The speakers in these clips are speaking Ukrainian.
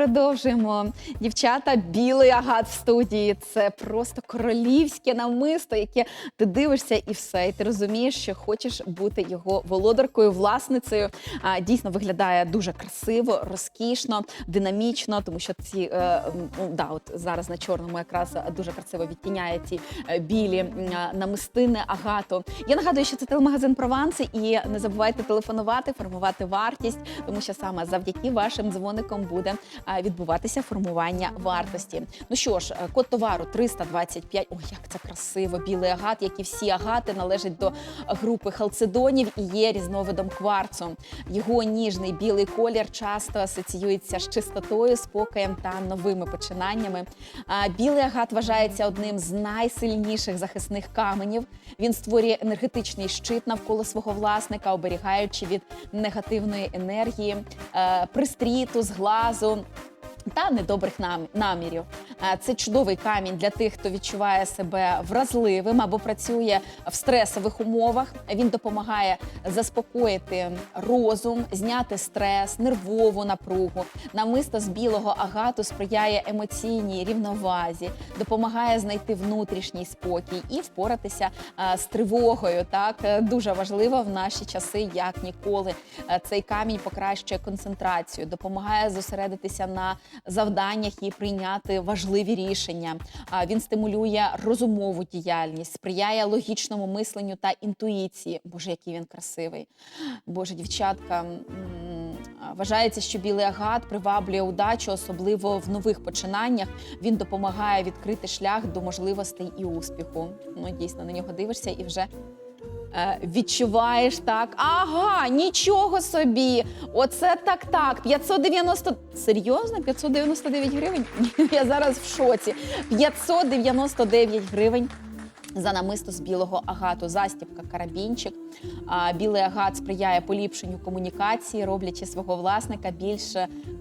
Продовжуємо. Дівчата, білий агат в студії. Це просто королівське намисто, яке ти дивишся і все. І ти розумієш, що хочеш бути його володаркою, власницею. А, дійсно виглядає дуже красиво, розкішно, динамічно, тому що ці е, м, да, от зараз на чорному якраз дуже красиво відтіняє ці е, білі м, намистини агату. Я нагадую, що це телемагазин Прованси, і не забувайте телефонувати, формувати вартість, тому що саме завдяки вашим дзвоникам буде а, відбуватися формування вартості. Ну що ж, е, код товару 325. Ой, як це красиво! Білий агат, як і всі агати, належать до групи халцедонів і є різновидом кварцу. Його ніжний білий колір часто асоціюється з чистотою, спокоєм та новими починаннями. Білий агат вважається одним з найсильніших захисних каменів. Він створює енергетичний щит навколо свого власника, оберігаючи від негативної енергії, е, пристріту, зглазу. Та недобрих нам- намірів. Це чудовий камінь для тих, хто відчуває себе вразливим або працює в стресових умовах. Він допомагає заспокоїти розум, зняти стрес, нервову напругу. Намисто з білого агату сприяє емоційній рівновазі, допомагає знайти внутрішній спокій і впоратися з тривогою. Так Е, дуже важливо в наші часи, як ніколи. Е, Цей камінь покращує концентрацію, допомагає зосередитися на завданнях і прийняти важливі рішення. Він стимулює розумову діяльність, сприяє логічному мисленню та інтуїції. Боже, який він красивий. Боже, дівчатка. Вважається, що білий агат приваблює удачу, особливо в нових починаннях. Він допомагає відкрити шлях до можливостей і успіху. Ну, дійсно, на нього дивишся і вже відчуваєш так. Ага, нічого собі. Оце так так. 590... Серйозно? 599 гривень? Я зараз в шоці. 599 гривень. За намисто з білого агату, застібка, карабінчик. А, Білий агат сприяє поліпшенню комунікації, роблячи свого власника більш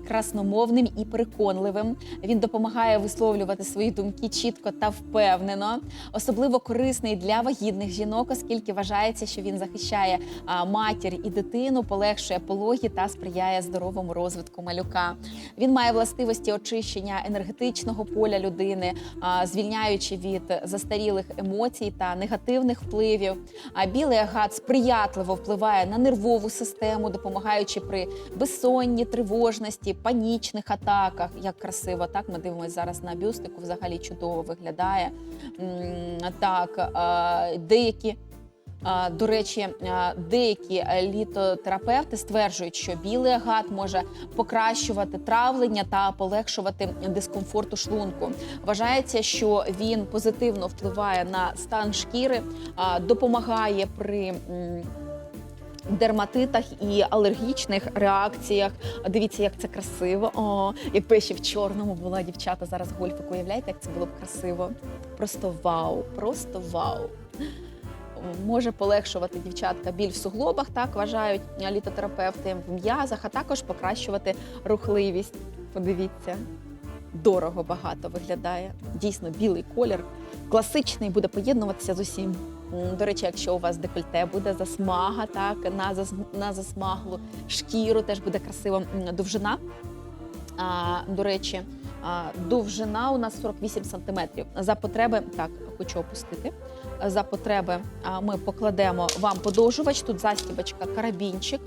красномовним і переконливим. Він допомагає висловлювати свої думки чітко та впевнено. Особливо корисний для вагітних жінок, оскільки вважається, що він захищає матір і дитину, полегшує пологи та сприяє здоровому розвитку малюка. Він має властивості очищення енергетичного поля людини, звільняючи від застарілих емоцій та негативних впливів. А білий агат сприятливо впливає на нервову систему, допомагаючи при безсонні, тривожності, панічних атаках. Як красиво, так ми дивимося зараз на бюстику. Взагалі чудово виглядає. Так, деякі. До речі, деякі е, літотерапевти стверджують, що білий агат може покращувати травлення та полегшувати дискомфорт у шлунку. Вважається, що він позитивно впливає на стан шкіри, допомагає при. Дерматитах і алергічних реакціях. Дивіться, як це красиво. О, якби ще в чорному була дівчата зараз гольфик. Уявляєте, як це було б красиво? Просто вау, просто вау може полегшувати дівчатка біль в суглобах, так вважають літотерапевти в м'язах, а також покращувати рухливість. Подивіться, дорого багато виглядає. Дійсно, білий колір, класичний буде поєднуватися з усім. До речі, якщо у вас декольте буде засмага, так на зас- на засмаглу шкіру теж буде красива довжина. А, до речі, довжина у нас 48 сантиметрів. За потреби, так, хочу опустити. За потреби ми покладемо вам подовжувач. Тут застібочка, карабінчик.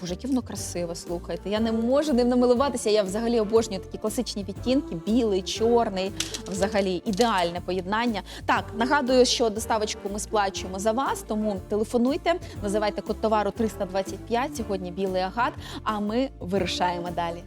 Боже, яке воно красиве, слухайте. Я не можу ним намилуватися. Я взагалі обожнюю такі класичні відтінки: білий, чорний. Взагалі ідеальне поєднання. Так, нагадую, що доставочку ми сплачуємо за вас, тому телефонуйте, називайте код товару 325. Сьогодні білий агат. А ми вирушаємо далі.